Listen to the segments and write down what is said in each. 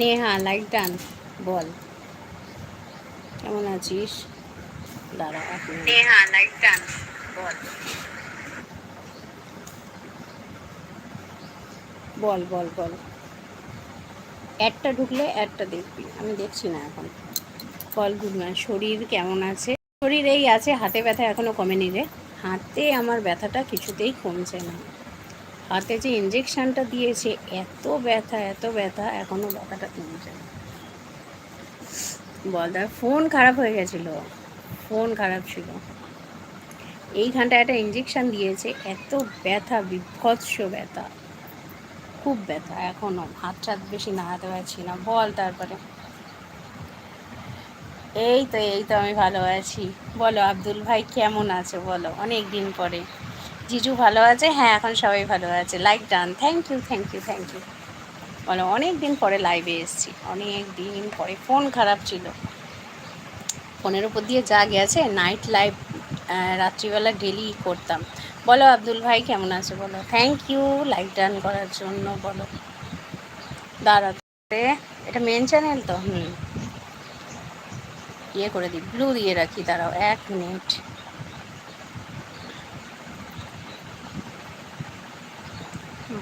Neha like done বল। কেমন আছিস? দাঁড়া নেহা লাইক ডান বল। বল বল বল। অ্যাডটা ঢুকলে অ্যাডটা দেখবি আমি দেখছি না এখন। বল গুড মর্নিং শরীর কেমন আছে? শরীর এই আছে হাতে ব্যথা এখনও কমেনি রে। হাতে আমার ব্যথাটা কিছুতেই কমছে না। হাতে যে ইঞ্জেকশনটা দিয়েছে, এত ব্যথা এত ব্যথা এখনও ব্যথাটা কমছে না। বল দেখ ফোন খারাপ হয়ে গেছিল। ফোন খারাপ ছিল। এইখানটা একটা ইঞ্জেকশান দিয়েছে, এত ব্যথা, বিভৎস ব্যথা। খুব ব্যথা, এখনও। হাত টাত বেশি নাড়াতে পারছি না। বল তারপরে। এই তো এই তো আমি ভালো আছি। বলো আব্দুল ভাই কেমন আছে? বলো অনেক দিন পরে। জিজু ভালো আছে? হ্যাঁ এখন সবাই ভালো আছে। Like done thank you thank you thank you বলো অনেক দিন পরে লাইভে এসেছি। অনেক দিন পরে। ফোন খারাপ ছিল। ফোনের উপর দিয়ে যা গেছে নাইট লাইভ রাত্রিবেলা ডেলি করতাম। বলো, আব্দুল ভাই কেমন আছে? বলো থ্যাংক ইউ লাইক ডান করার জন্য বলো। দাঁড়াতে এটা মেন চ্যানেল তো? হুম। ইয়ে করে দিই ব্লু দিয়ে রাখি, দাঁড়াও, এক মিনিট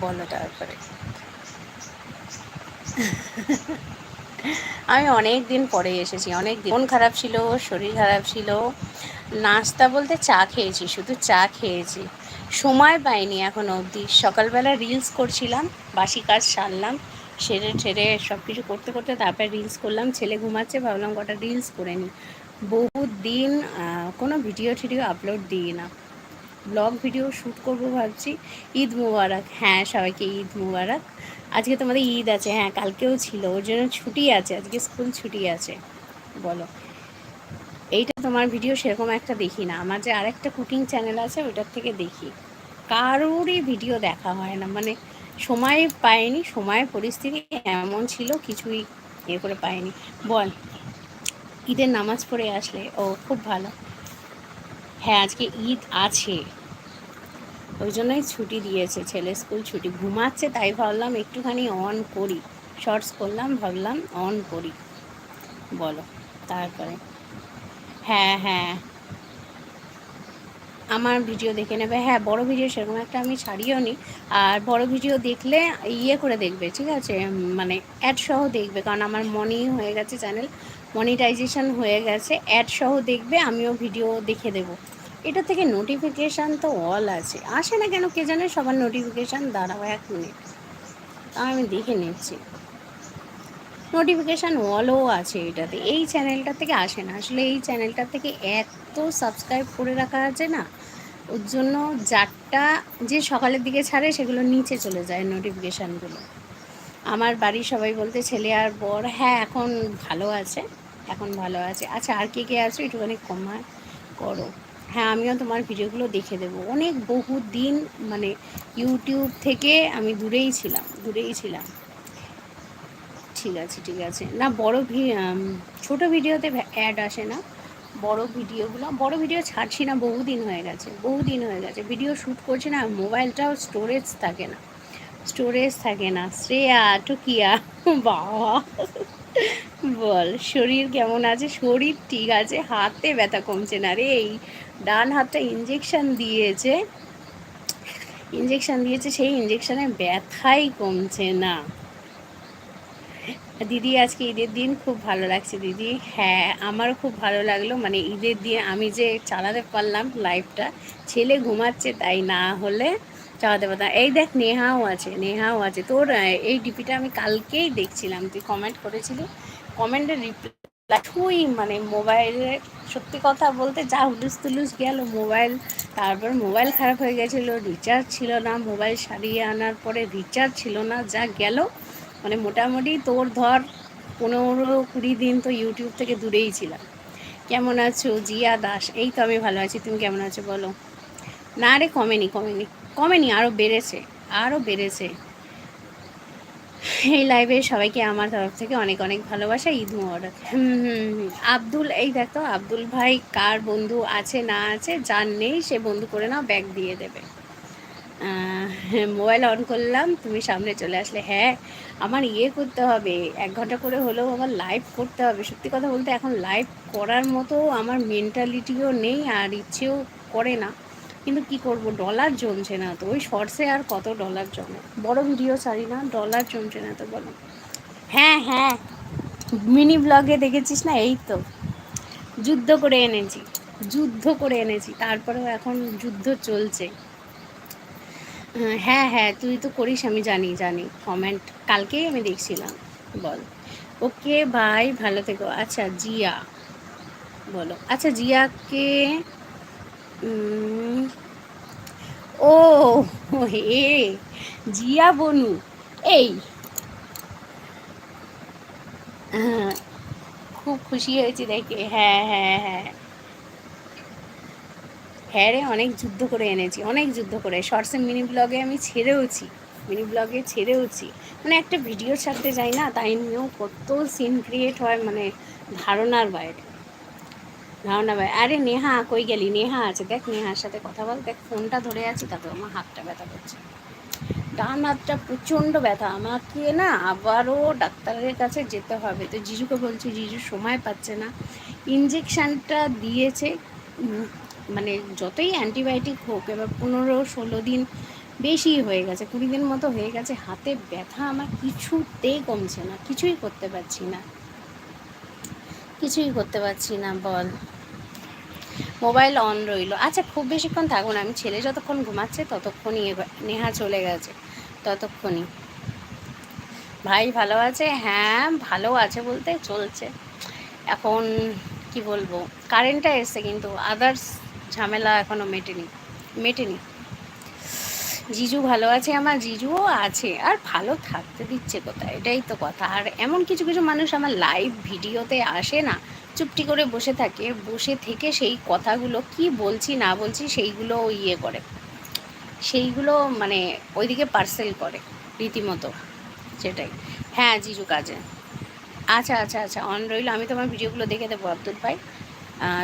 বলো তারপরে। আমি অনেক দিন পরে এসেছি, অনেক দিন। মন খারাপ ছিল, শরীর খারাপ ছিল। নাস্তা বলতে চা খেয়েছি, শুধু চা খেয়েছি। সময় পাইনি এখন অবধি। সকালবেলা রিলস করছিলাম, বাসি কাজ সারলাম, সেরে ঠেরে সব কিছু করতে করতে তারপরে রিলস করলাম, ছেলে ঘুমাচ্ছে, ভাবলাম কটা রিলস করে নিই। বহুত দিন কোনো ভিডিও টিডিও আপলোড দিই না। ব্লগ ভিডিও শ্যুট করব ভাবছি। ঈদ মুবারক। হ্যাঁ সবাইকে ঈদ মুবারক। আজকে তোমাদের ঈদ আছে। হ্যাঁ কালকেও ছিল। ওর জন্য ছুটি আছে। আজকে স্কুল ছুটি আছে। বলো। এইটা তোমার ভিডিও সেরকম একটা দেখি না। আমার যে আরেকটা কুকিং চ্যানেল আছে, ওইটার থেকে দেখি। কারোরই ভিডিও দেখা হয় না। মানে সময় পাইনি, সময়, পরিস্থিতি এমন ছিল, কিছুই ইয়ে করে পায়নি বল, ঈদের নামাজ পড়ে আসলে। ও, খুব ভালো। হ্যাঁ আজকে ঈদ আছে। ওই জন্যই ছুটি দিয়েছে, ছেলে স্কুল ছুটি। ঘুমাচ্ছে, তাই ভাবলাম একটুখানি অন করি। শর্টস করলাম ভাবলাম অন করি। বলো, তারপরে? হ্যাঁ হ্যাঁ। আমার ভিডিও দেখে নেবে। হ্যাঁ বড় ভিডিও সেরকম একটা আমি ছাড়িও নি। আর বড় ভিডিও দেখলে ইয়ে করে দেখবে, ঠিক আছে? মানে অ্যাড সহ দেখবে। কারণ আমার মনি হয়ে গেছে চ্যানেল মনিটাইজেশন হয়ে গেছে। অ্যাড সহ দেখবে, আমিও ভিডিও দেখে দেব। এটা থেকে নোটিফিকেশান তো অল আছে। আসে না কেন কে জানে? সবার নোটিফিকেশান দাঁড়াও এক মিনিট আমি দেখে নিচ্ছি। নোটিফিকেশান অলও আছে এটাতে। এই চ্যানেলটা থেকে আসে না। আসলে এই চ্যানেলটা থেকে এত সাবস্ক্রাইব করে রাখা আছে না, ওর জন্য যারটা যে সকালের দিকে ছাড়ে, সেগুলো নিচে চলে যায় নোটিফিকেশানগুলো আমার বাড়ির সবাই বলতে ছেলে আর বর হ্যাঁ এখন ভালো আছে, এখন ভালো আছে। আচ্ছা আর কে কে আছো? একটুখানি কমা, করো। হ্যাঁ আমিও তোমার ভিডিওগুলো দেখে দেবো। অনেক বহু দিন মানে ইউটিউব থেকে আমি দূরেই ছিলাম দূরেই ছিলাম। ঠিক আছে ঠিক আছে। না, বড় ছোট ভিডিওতে অ্যাড আসে না। বড় ভিডিওগুলো, বড় ভিডিও ছাড়ছি না, বহুদিন হয়ে গেছে, বহুদিন হয়ে গেছে। ভিডিও শ্যুট করছি না মোবাইলটাও স্টোরেজ থাকে না। স্টোরেজ থাকে না। শ্রেয়া, টুকিয়া, বাবা। বল, শরীর কেমন আছে? শরীর ঠিক আছে? হাতে ব্যথা কমছে না রে। এই ডান হাতটা ইঞ্জেকশন দিয়েছে। ইঞ্জেকশন দিয়েছে, সেই ইঞ্জেকশানে ব্যথাই কমছে না। দিদি, আজকে ঈদের দিন খুব ভালো লাগছে দিদি। হ্যাঁ আমারও খুব ভালো লাগল। মানে ঈদের দিন আমি যে চালাতে পারলাম লাইফটা ছেলে ঘুমাচ্ছে তাই না হলে চালাতে পারতাম এই দেখ, নেহাও আছে নেহাও আছে। তোর এই ডিপিটা আমি কালকেই দেখছিলাম। তুই কমেন্ট করেছিলি। কমেন্টের রিপ্লাই তুই মানে মোবাইলে সত্যি কথা বলতে যা হুলুস তুলুস গেল। মোবাইল, তারপর মোবাইল খারাপ হয়ে গেছিল রিচার্জ ছিল না। মোবাইল সারিয়ে আনার পরে রিচার্জ ছিল না, যা গেল। মানে মোটামুটি তোর ধর পনেরো কুড়ি দিন তো ইউটিউব থেকে দূরেই ছিলাম। কেমন আছো? জিয়া দাস, এই তো আমি ভালো আছি। তুমি কেমন আছো বলো? না রে, কমেনি কমেনি। কমেনি আরও বেড়েছে আরও বেড়েছে। এই লাইভে সবাইকে আমার তরফ থেকে অনেক অনেক ভালোবাসা, ঈদ মোবারক। আব্দুল, এই দেখো, আব্দুল ভাই কার বন্ধু আছে, না আছে, যার নেই, সে বন্ধু করে নাও ব্যাগ দিয়ে দেবে। মোবাইল অন করলাম, তুমি সামনে চলে আসলে হ্যাঁ আমার ইয়ে করতে হবে, এক ঘণ্টা করে হলেও আমার লাইভ করতে হবে। সত্যি কথা বলতে, এখন লাইভ করার মতো আমার মেন্টালিটিও নেই আর ইচ্ছেও করে না। কিন্তু কি করব? ডলার জমছে না তো। ওই শর্টসে আর কত ডলার জমে? বড় ভিডিও ছাড়ি না ডলার জমছে না তো বলো। হ্যাঁ হ্যাঁ। মিনি ব্লগে দেখেছিস না? এই তো। যুদ্ধ করে এনেছি। যুদ্ধ করে এনেছি। তারপরেও এখন যুদ্ধ চলছে। হ্যাঁ হ্যাঁ তুই তো করিস, আমি জানি জানি। কমেন্ট কালকেই আমি দেখছিলাম। বল। ওকে ভাই ভালো থেকো। আচ্ছা জিয়া। বলো। আচ্ছা জিয়াকে ও, হে, জিয়া বনু, এই। খুব খুশি হয়েছি দেখে হ্যাঁ হ্যাঁ হ্যাঁ। হ্যাঁ রে, অনেক যুদ্ধ করে এনেছি, অনেক যুদ্ধ করে। শর্টসে মিনি ব্লগে আমি ছেড়েওছি মিনি ব্লগে ছেড়েওছি। মানে একটা ভিডিও ছাড়তে যাই না, তাই নিয়েও কত সিন ক্রিয়েট হয় মানে ধারণার বাইরে। ধারণা ভাই। আরে নেহা, কই গেলি? নেহা আছে। দেখ, নেহার সাথে কথা বল। দেখ, ফোনটা ধরে আছি, তাতে আমার হাতটা ব্যথা করছে। ডান হাতটা প্রচণ্ড ব্যথা। আমাকে না আবারও ডাক্তারের কাছে যেতে হবে। তো জিজুকে বলছি, জিজু, সময় পাচ্ছে না। ইঞ্জেকশানটা দিয়েছে। মানে যতই অ্যান্টিবায়োটিক হোক, এবার পনেরো, ষোলো দিন বেশি হয়ে গেছে, কুড়ি দিন মতো হয়ে গেছে, হাতে ব্যথা আমার কিছুতেই কমছে না। কিছুই করতে পারছি না। কিছুই করতে পারছি না, বল। মোবাইল অন রইল। আচ্ছা খুব বেশিক্ষণ থাকব না আমি ছেলে যতক্ষণ ঘুমাচ্ছে ততক্ষণই নেহা চলে গেছে, ততক্ষণই। ভাই ভালো আছে? হ্যাঁ ভালো আছে বলতে চলছে। এখন কি বলব কারেন্টটা এসছে কিন্তু আদার্স ঝামেলা এখনও মেটেনি মেটেনি। জিজু ভালো আছে? আমার জিজুও আছে। আর ভালো থাকতে দিচ্ছে কোথায়? এটাই তো কথা। আর এমন কিছু কিছু মানুষ আমার লাইভ ভিডিওতে আসে না। চুপটি করে বসে থাকে, বসে থেকে সেই কথাগুলো কি বলছি, না বলছি সেইগুলো ইয়ে করে। সেইগুলো মানে ওইদিকে পার্সেল করে রীতিমতো, সেটাই। হ্যাঁ জিজু কাজে। আচ্ছা আচ্ছা আচ্ছা অন রইল। আমি তোমার ভিডিওগুলো দেখে দেবো, আব্দুল ভাই।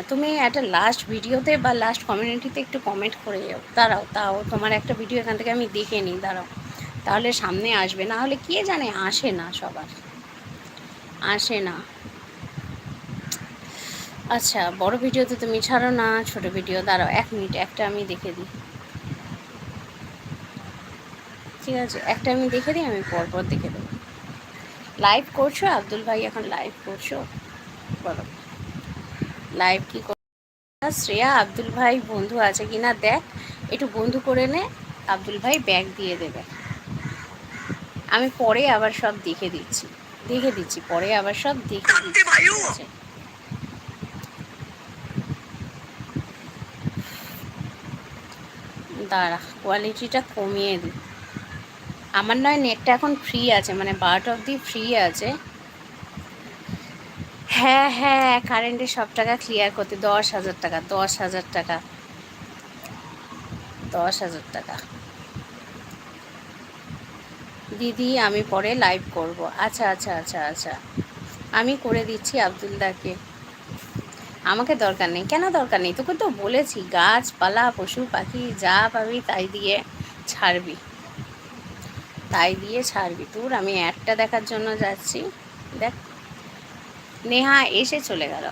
তুমি একটা লাস্ট ভিডিওতে বা লাস্ট কমিউনিটিতে একটু কমেন্ট করে যাও। দাঁড়াও, তাও তোমার একটা ভিডিও এখান থেকে আমি দেখে নিই, দাঁড়াও। তাহলে সামনে আসবে। না হলে কে জানে আসে না সবার। আসে না। আচ্ছা বড় ভিডিও তো তুমি ছাড়ো না ছোট ভিডিও দাঁড়াও এক মিনিট একটা আমি দেখে দিই। ঠিক আছে একটা আমি দেখে দিই আমি পরপর দেখে দেবো। লাইভ করছ? আব্দুল ভাই এখন লাইভ করছ? বলো। লাইভ কি কর শ্রেয়া আব্দুল ভাই বন্ধু আছে কিনা দেখ একটু বন্ধু করে নে আব্দুল ভাই ব্যাগ দিয়ে দেবে। আমি পরে আবার সব দেখে দিচ্ছি দেখে দিচ্ছি পরে আবার সব দেখে দিচ্ছি ঠিক আছে? দাঁড়া কোয়ালিটিটা কমিয়ে দিই আমার নয় নেটটা এখন ফ্রি আছে মানে বারোটা অবধি ফ্রি আছে। হ্যাঁ হ্যাঁ কারেন্টের সব টাকা ক্লিয়ার করতে, দশ হাজার টাকা, দশ হাজার টাকা। দশ হাজার টাকা। দিদি, আমি পরে লাইভ করব। আচ্ছা আচ্ছা আচ্ছা আচ্ছা। আমি করে দিচ্ছি আবদুলদাকে আমাকে দরকার নেই। কেন দরকার নেই? তোকে তো বলেছি, গাছপালা, পশু পাখি, যা পাবি তাই দিয়ে ছাড়বি। তাই দিয়ে ছাড়বি। তোর আমি অ্যাডটা দেখার জন্য যাচ্ছি। দেখ। নেহা এসে চলে গেল।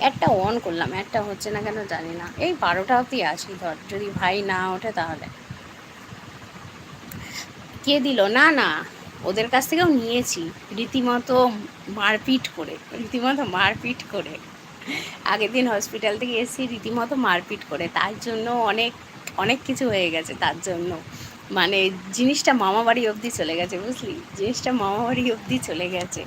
একটা অন করলাম, একটা হচ্ছে না কেন জানি না। এই বারোটা অবধি আসি ধর, যদি ভাই না ওঠে তাহলে। কে দিল? না না। ওদের কাছ থেকেও নিয়েছি। রীতিমতো মারপিট করে, রীতিমতো মারপিট করে। আগের দিন হসপিটাল থেকে এসেছি রীতিমতো মারপিট করে। তার জন্য অনেক অনেক কিছু হয়ে গেছে তার জন্য। মানে জিনিসটা মামাবাড়ি অবধি চলে গেছে, বুঝলি? জিনিসটা মামাবাড়ি অবধি চলে গেছে।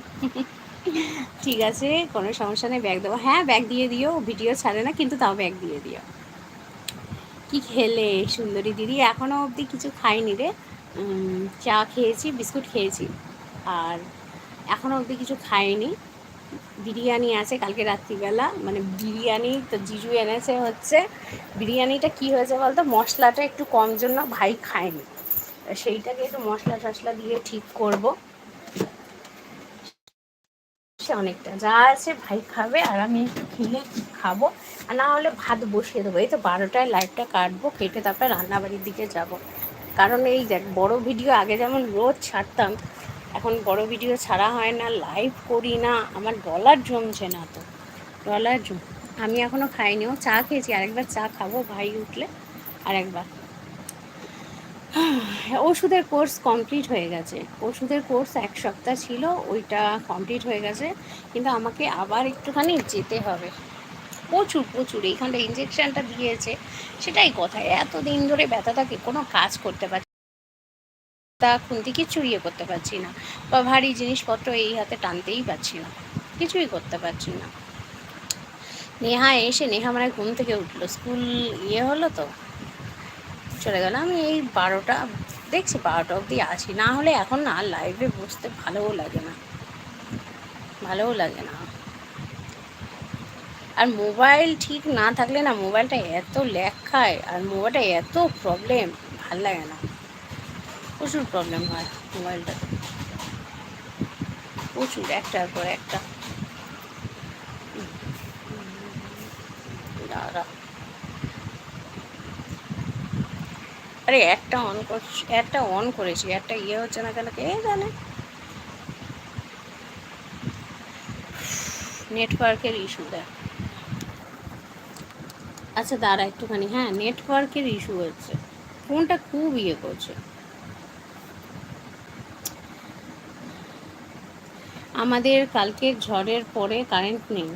ঠিক আছে, কোনো সমস্যা নেই ব্যাগ দেবো। হ্যাঁ ব্যাগ দিয়ে দিও ভিডিও ছাড়ে না, কিন্তু তাও ব্যাগ দিয়ে দিও। কি খেলে, সুন্দরী দিদি? এখনও অবধি কিছু খাইনি রে। চা খেয়েছি, বিস্কুট খেয়েছি। আর এখনও অবধি কিছু খাইনি। বিরিয়ানি আছে কালকে রাত্রিবেলা মানে বিরিয়ানি, তো জিজু এনেছে হচ্ছে, বিরিয়ানিটা কি হয়েছে বলতো, মশলাটা একটু কম জন্য ভাই খায়নি। সেইটাকে একটু মশলা টশলা দিয়ে ঠিক করব। অনেকটা, যা আছে ভাই খাবে আর আমি একটু খেলে খাব। আর না হলে ভাত বসিয়ে দেবো, এই তো বারোটায় লাইটটা কাটবো, কেটে তারপরে রান্নাবাড়ির দিকে যাব। কারণ এই দেখ, বড় ভিডিও আগে যেমন রোজ ছাড়তাম এখন বড় ভিডিও ছাড়া হয় না লাইভ করি না, আমার ডলার জমছে না তো ডলার জম, আমি এখনও খাইনি, ও চা খেয়েছি, আরেকবার চা খাব, ভাই উঠলে আরেকবার। ওষুধের কোর্স কমপ্লিট হয়ে গেছে, ওষুধের কোর্স এক সপ্তাহ ছিল, ওইটা কমপ্লিট হয়ে গেছে, কিন্তু আমাকে আবার একটুখানি যেতে হবে। প্রচুর প্রচুর এইখানটা ইঞ্জেকশনটা দিয়েছে, সেটাই কথা এত দিন ধরে ব্যথাটাকে কোনো কাজ করতে পারছি তা খুন্তি কিছু ইয়ে করতে পারছি না। বা ভারী জিনিসপত্র এই হাতে টানতেই পারছি না। কিছুই করতে পারছি না। নেহা এসে, নেহা মানে ঘুম থেকে উঠল। স্কুল ইয়ে হলো তো। চলে গেল। আমি এই বারোটা, দেখছি বারোটা অবধি আছি। না হলে এখন না লাইভে বসতে ভালোও লাগে না। ভালোও লাগে না। আর মোবাইল ঠিক না থাকলে না মোবাইলটা এত ল্যাক খায়। আর মোবাইলটা এত প্রবলেম ভালো লাগে না। প্রচুর প্রবলেম হয় মোবাইলটাতে প্রচুর, একটার পর একটা। আরে, একটা অন করছি, একটা অন করেছি, একটা ইয়ে হচ্ছে না কেন কে জানে? নেটওয়ার্কের ইস্যু দেখ। আচ্ছা দাঁড়া একটুখানি হ্যাঁ নেটওয়ার্কের ইস্যু হচ্ছে। ফোনটা খুব ইয়ে করছে। আমাদের কালকে ঝড়ের পরে কারেন্ট নেই।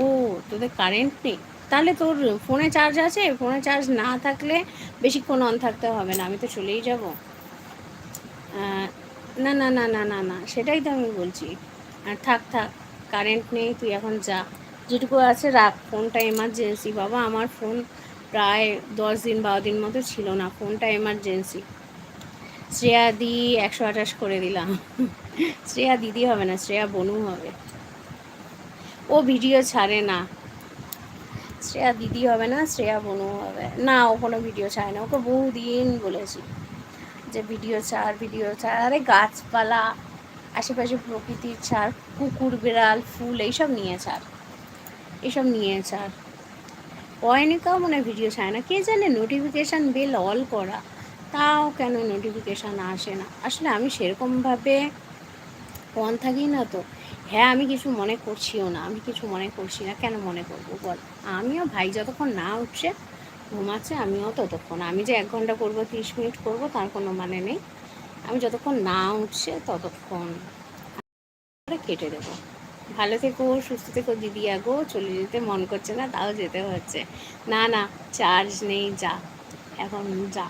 ও, তোদের কারেন্ট নেই? তাহলে তোর ফোনে চার্জ আছে? ফোনে চার্জ না থাকলে বেশিক্ষণ অন থাকতে হবে না, আমি তো চলেই যাব। না না না না না না, সেটাই তো আমি বলছি। আর থাক থাক কারেন্ট নেই, তুই এখন যা। যেটুকু আছে রাখ ফোনটা এমার্জেন্সি বাবা, আমার ফোন প্রায় দশ দিন, বারো দিন মতো ছিল না ফোনটা এমার্জেন্সি শ্রেয়া দি একশো আঠাশ করে দিলাম। শ্রেয়া দিদি হবে না, শ্রেয়া বনু হবে। ও ভিডিও ছাড়ে না। শ্রেয়া দিদি হবে না, শ্রেয়া বনু হবে। না, ও কোনো ভিডিও ছাড়ে না। ওকে বহুদিন বলেছি যে ভিডিও ছাড় ভিডিও ছাড়। আরে গাছপালা, আশেপাশে প্রকৃতির ছাড়, কুকুর, বিড়াল, ফুল, এইসব নিয়ে ছাড়। এইসব নিয়ে ছাড়। অয়নিকাও মনে ভিডিও ছাড়ে না। কে জানে নোটিফিকেশান বেল অল করা। তাও কেন নোটিফিকেশান আসে না। আসলে আমি সেরকমভাবে অন থাকি না তো। হ্যাঁ আমি কিছু মনে করছিও না, আমি কিছু মনে করছি না, কেন মনে করব বল? আমিও ভাই যতক্ষণ না উঠছে ঘুমাচ্ছে আমিও ততক্ষণ। আমি যে এক ঘণ্টা করব, তিরিশ মিনিট করব, তার কোনো মানে নেই। আমি যতক্ষণ না উঠছে, ততক্ষণ কেটে দেবো। ভালো থেকো, সুস্থ থেকো দিদি আগো, চলে যেতে মন করছে না, তাও যেতে হচ্ছে। না না চার্জ নেই, যা। এখন যা।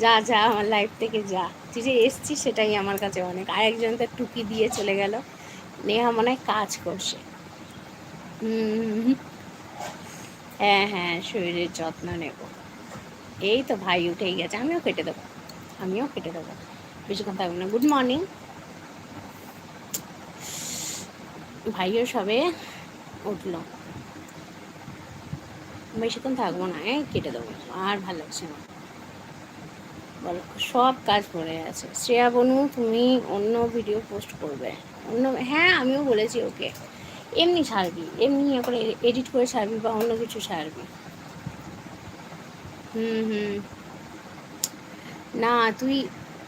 যা যা, আমার লাইফ থেকে যা। তুই যে এসছিস সেটাই আমার কাছে অনেক। আরেকজন তো টুকি দিয়ে চলে গেল। নেহা মনে হয় কাজ করছে। হ্যাঁ হ্যাঁ শরীরের যত্ন নেব। এই তো ভাই উঠেই গেছে। আমিও কেটে দেবো। আমিও কেটে দেবো। বেশিক্ষণ থাকব না। গুড মর্নিং ভাইও সবে উঠল। বেশিক্ষণ থাকব না কেটে দেবো। আর ভালো লাগছে না। বলো। সব কাজ পড়ে আছে। শ্রেয়া বনু, তুমি অন্য ভিডিও পোস্ট করবে। অন্য হ্যাঁ আমিও বলেছি ওকে। এমনি ছাড়বি, এমনি করে এডিট করে ছাড়বি বা অন্য কিছু ছাড়বি। হুম হুম। না, তুই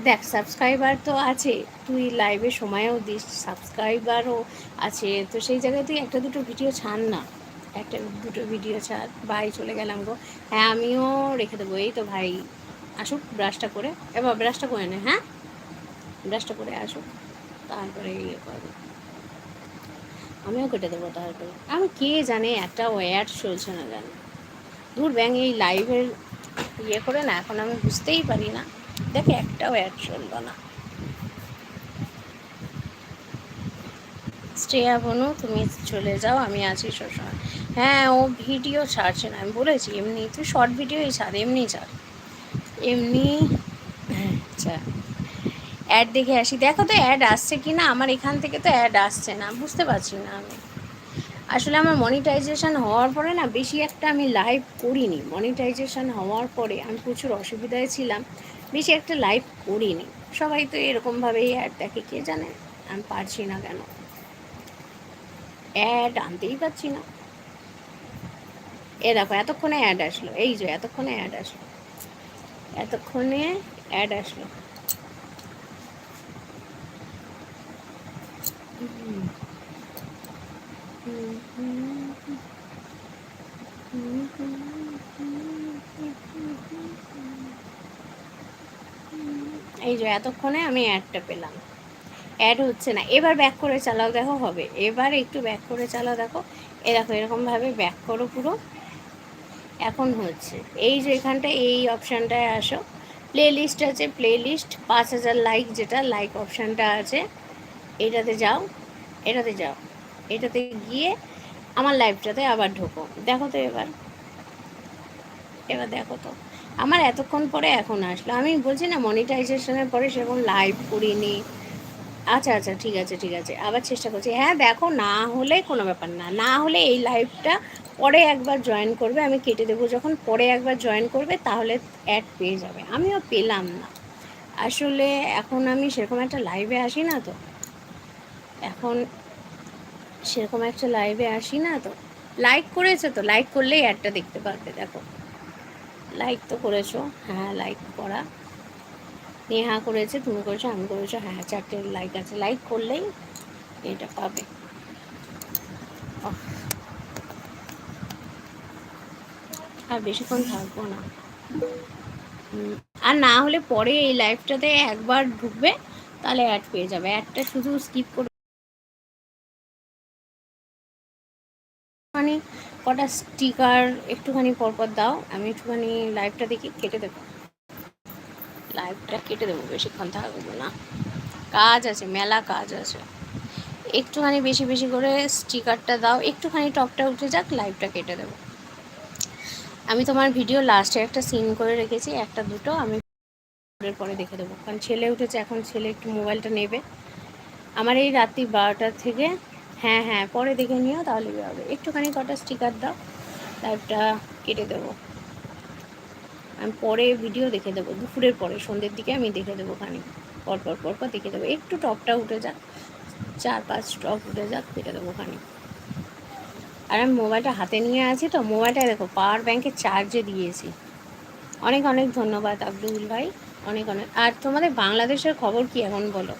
দেখ সাবস্ক্রাইবার তো আছে, তুই লাইভে সময়ও দিস সাবস্ক্রাইবারও আছে। তো সেই জায়গায় তুই একটা দুটো ভিডিও ছাড় না। একটা দুটো ভিডিও ছাড়। ভাই, চলে গেলাম গো। হ্যাঁ আমিও রেখে দেবো। এই তো ভাই। আসুক, ব্রাশটা করে, এবার ব্রাশটা করে নে হ্যাঁ? ব্রাশটা করে আসুক, তারপরে ইয়ে করব আমিও কেটে দেবো তারপরে। আমি কে জানে একটা ওয়ার চলছে না জানি। দূর ব্যাং, এই লাইভের ইয়ে করে না, এখন আমি বুঝতেই পারি না। দেখে একটাও অ্যাড চলল না। শ্রেয়া বনু, তুমি চলে যাও, আমি আছি সবসময়। হ্যাঁ ও ভিডিও ছাড়ছে না, আমি বলেছি, এমনি তুই শর্ট ভিডিওই ছাড়, এমনি ছাড়। এমনি আচ্ছা। অ্যাড দেখে আসি। দেখো তো অ্যাড আসছে কি না আমার এখান থেকে তো অ্যাড আসছে না। বুঝতে পারছি না আমি। আসলে আমার মনিটাইজেশান হওয়ার পরে না, বেশি একটা আমি লাইভ করিনি। মনিটাইজেশান হওয়ার পরে আমি প্রচুর অসুবিধায় ছিলাম। বেশি একটা লাইভ করিনি। সবাই তো এরকমভাবেই অ্যাড দেখে, কে জানে? আমি পারছি না কেন? অ্যাড আনতেই পারছি না। এ দেখো, এতক্ষণে অ্যাড আসলো। এই যে, এতক্ষণে অ্যাড আসলো। এতক্ষণে অ্যাড আসলো। এই যে এতক্ষণে আমি অ্যাডটা পেলাম। অ্যাড হচ্ছে না। এবার ব্যাক করে চালাও, দেখো হবে। এবার একটু ব্যাক করে চালাও, দেখো। এ দেখো, এরকমভাবে ব্যাক করো পুরো। এখন হচ্ছে। এই যে এখানটা, এই অপশানটায় আসো। প্লে লিস্ট আছে প্লে লিস্ট পাঁচ হাজার লাইক যেটা লাইক অপশানটা আছে। এটাতে যাও এটাতে যাও। এটাতে গিয়ে আমার লাইভটাতে আবার ঢোকো। দেখো তো এবার। এবার দেখো তো। আমার এতক্ষণ পরে এখন আসলো। আমি বলছি না মনিটাইজেশনের পরে সেরকম লাইভ করিনি। আচ্ছা আচ্ছা ঠিক আছে ঠিক আছে। আবার চেষ্টা করছি। হ্যাঁ দেখো, না হলে কোনো ব্যাপার না। না হলে এই লাইভটা পরে একবার জয়েন করবে, আমি কেটে দেবো। যখন পরে একবার জয়েন করবে, তাহলে অ্যাড পেয়ে যাবে। আমিও পেলাম না। আসলে এখন আমি সেরকম একটা লাইভে আসি না তো। এখন সেরকম একটা লাইভে আসি না তো। লাইক করেছে তো? লাইক করলেই অ্যাডটা দেখতে পারবে, দেখো। লাইক তো করেছ। হ্যাঁ লাইক করা। নেহা করেছে তুমি করেছ, আমি করেছ হ্যাঁ চারটে লাইক আছে। লাইক করলেই এটা পাবে। আর বেশিক্ষণ থাকব না। আর না হলে পরে এই লাইফটাতে একবার ঢুকবে, তাহলে অ্যাড পেয়ে যাবে। অ্যাডটা শুধু স্কিপ করে কটা স্টিকার একটুখানি পরপর দাও, আমি একটুখানি লাইভটা দেখি, কেটে দেবো লাইভটা কেটে দেবো বেশিক্ষণ থাকব না। কাজ আছে, মেলা কাজ আছে। একটুখানি বেশি বেশি করে স্টিকারটা দাও, একটুখানি টপটা উঠে যাক লাইভটা কেটে দেবো। আমি তোমার ভিডিও লাস্টে একটা সিন করে রেখেছি, একটা দুটো, আমি পরে দেখে দেবো। কারণ ছেলে উঠেছে, এখন ছেলে একটু মোবাইলটা নেবে। আমার এই রাত্রি বারোটার থেকে হ্যাঁ হ্যাঁ পরে দেখে নিও, তাহলে হবে। একটুখানি কটা স্টিকার দাও লাইভটা কেটে দেবো। আমি পরে ভিডিও দেখে দেবো। দুপুরের পরে, সন্ধ্যের দিকে আমি দেখে দেবো খানি পরপর পরপর দেখে দেবো। একটু টপটা উঠে যাক, চার, পাঁচ টপ উঠে যাক, দেখে দেবো খানি আর আমি মোবাইলটা হাতে নিয়ে আছি তো, মোবাইলটা দেখো পাওয়ার ব্যাংকে চার্জে দিয়েছি। অনেক অনেক ধন্যবাদ আব্দুল ভাই। অনেক অনেক। আর তোমাদের বাংলাদেশের খবর কি এখন বলো?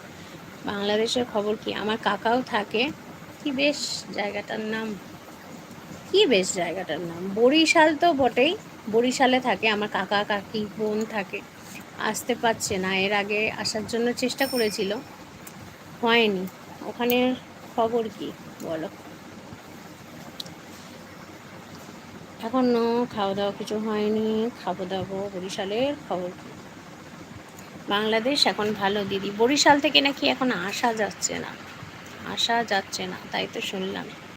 বাংলাদেশের খবর কি? আমার কাকাও থাকে। কি বেশ জায়গাটার নাম? কি বেশ জায়গাটার নাম? বরিশাল তো বটেই। বরিশালে থাকে, আমার কাকা, কাকি, বোন থাকে। আসতে পারছে না, এর আগে আসার জন্য চেষ্টা করেছিল। হয়নি। ওখানে খবর কি, বলো? এখনও খাওয়া দাওয়া কিছু হয়নি। খাব দাবো বরিশালের খবর কি? বাংলাদেশ এখন ভালো, দিদি। বরিশাল থেকে নাকি এখন আসা যাচ্ছে না। আসা যাচ্ছে না, তাই তো শুনলাম।